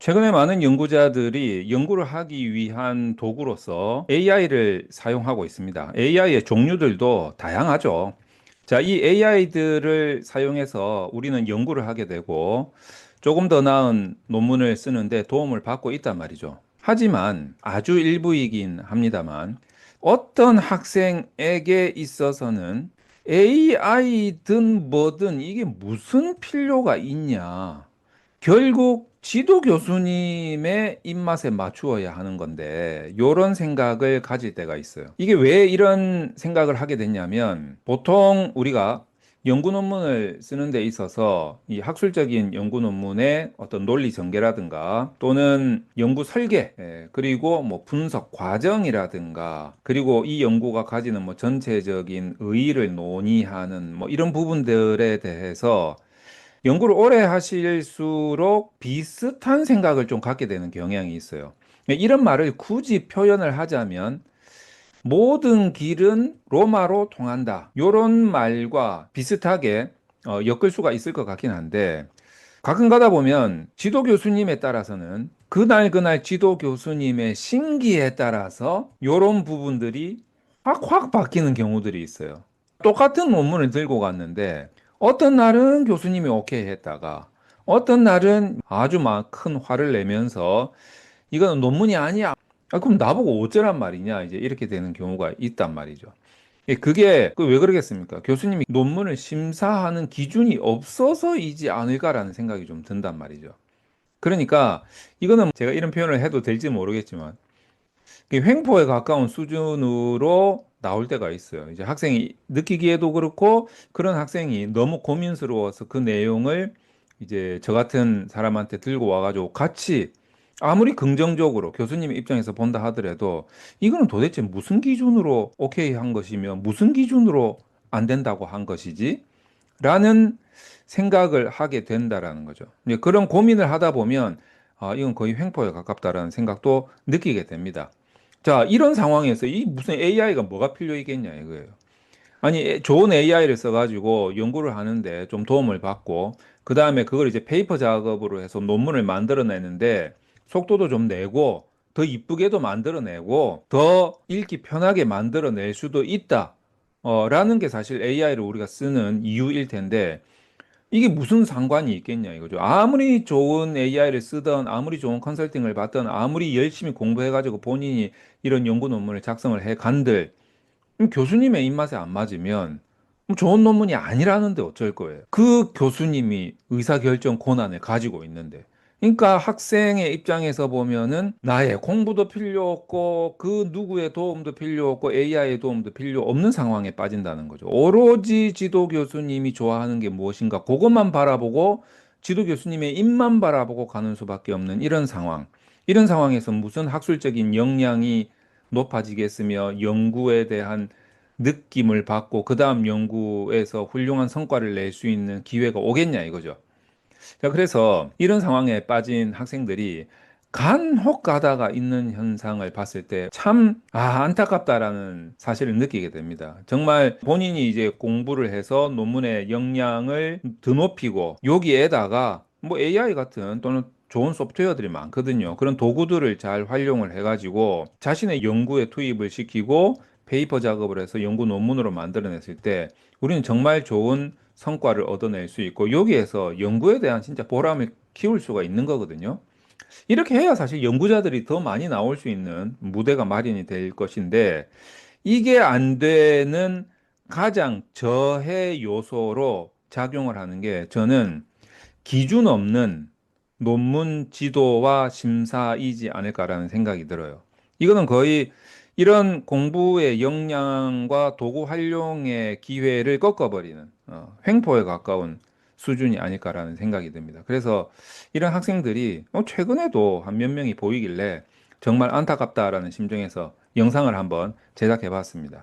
최근에 많은 연구자들이 연구를 하기 위한 도구로서 AI를 사용하고 있습니다. AI의 종류들도 다양하죠. 자, 이 AI들을 사용해서 우리는 연구를 하게 되고 조금 더 나은 논문을 쓰는데 도움을 받고 있단 말이죠. 하지만 아주 일부이긴 합니다만 어떤 학생에게 있어서는 AI든 뭐든 이게 무슨 필요가 있냐. 결국 지도 교수님의 입맛에 맞추어야 하는 건데, 요런 생각을 가질 때가 있어요. 이게 왜 이런 생각을 하게 됐냐면, 보통 우리가 연구 논문을 쓰는 데 있어서 이 학술적인 연구 논문의 어떤 논리 전개라든가 또는 연구 설계, 예, 그리고 뭐 분석 과정이라든가 그리고 이 연구가 가지는 뭐 전체적인 의의를 논의하는 뭐 이런 부분들에 대해서 연구를 오래 하실수록 비슷한 생각을 좀 갖게 되는 경향이 있어요. 이런 말을 굳이 표현을 하자면 모든 길은 로마로 통한다. 이런 말과 비슷하게 어, 엮을 수가 있을 것 같긴 한데 가끔 가다 보면 지도 교수님에 따라서는 그날 그날 지도 교수님의 심기에 따라서 이런 부분들이 확확 바뀌는 경우들이 있어요. 똑같은 논문을 들고 갔는데 어떤 날은 교수님이 오케이 했다가 어떤 날은 아주 막 큰 화를 내면서 이거는 논문이 아니야. 아, 그럼 나보고 어쩌란 말이냐. 이제 이렇게 되는 경우가 있단 말이죠. 예, 그게 그왜 그러겠습니까? 교수님이 논문을 심사하는 기준이 없어서이지 않을까라는 생각이 좀 든단 말이죠. 그러니까 이거는 제가 이런 표현을 해도 될지 모르겠지만 횡포에 가까운 수준으로 나올 때가 있어요. 이제 학생이 느끼기에도 그렇고 그런 학생이 너무 고민스러워서 그 내용을 이제 저 같은 사람한테 들고 와가지고 같이 아무리 긍정적으로 교수님 입장에서 본다 하더라도 이거는 도대체 무슨 기준으로 오케이 한 것이며 무슨 기준으로 안 된다고 한 것이지? 라는 생각을 하게 된다라는 거죠. 그런 고민을 하다 보면 아, 이건 거의 횡포에 가깝다라는 생각도 느끼게 됩니다. 자, 이런 상황에서 이 무슨 AI가 뭐가 필요이겠냐 이거예요. 아니, 좋은 AI를 써가지고 연구를 하는데 좀 도움을 받고, 그 다음에 그걸 이제 페이퍼 작업으로 해서 논문을 만들어내는데, 속도도 좀 내고, 더 이쁘게도 만들어내고, 더 읽기 편하게 만들어낼 수도 있다. 어, 라는 게 사실 AI를 우리가 쓰는 이유일 텐데, 이게 무슨 상관이 있겠냐 이거죠. 아무리 좋은 AI를 쓰던, 아무리 좋은 컨설팅을 받던, 아무리 열심히 공부해가지고 본인이 이런 연구 논문을 작성을 해 간들, 교수님의 입맛에 안 맞으면 좋은 논문이 아니라는데 어쩔 거예요. 그 교수님이 의사결정 권한을 가지고 있는데. 그러니까 학생의 입장에서 보면은 나의 공부도 필요 없고 그 누구의 도움도 필요 없고 AI의 도움도 필요 없는 상황에 빠진다는 거죠. 오로지 지도 교수님이 좋아하는 게 무엇인가 그것만 바라보고 지도 교수님의 입만 바라보고 가는 수밖에 없는 이런 상황. 이런 상황에서 무슨 학술적인 역량이 높아지겠으며 연구에 대한 느낌을 받고 그 다음 연구에서 훌륭한 성과를 낼 수 있는 기회가 오겠냐 이거죠. 자, 그래서 이런 상황에 빠진 학생들이 간혹 가다가 있는 현상을 봤을 때 참, 아, 안타깝다라는 사실을 느끼게 됩니다. 정말 본인이 이제 공부를 해서 논문의 역량을 더 높이고 여기에다가 뭐 AI 같은 또는 좋은 소프트웨어들이 많거든요. 그런 도구들을 잘 활용을 해가지고 자신의 연구에 투입을 시키고 페이퍼 작업을 해서 연구 논문으로 만들어냈을 때 우리는 정말 좋은 성과를 얻어낼 수 있고 여기에서 연구에 대한 진짜 보람을 키울 수가 있는 거거든요. 이렇게 해야 사실 연구자들이 더 많이 나올 수 있는 무대가 마련이 될 것인데 이게 안 되는 가장 저해 요소로 작용을 하는 게 저는 기준 없는 논문 지도와 심사이지 않을까라는 생각이 들어요. 이거는 거의 이런 공부의 역량과 도구 활용의 기회를 꺾어버리는 어, 횡포에 가까운 수준이 아닐까라는 생각이 듭니다. 그래서 이런 학생들이 어, 최근에도 한 몇 명이 보이길래 정말 안타깝다라는 심정에서 영상을 한번 제작해 봤습니다.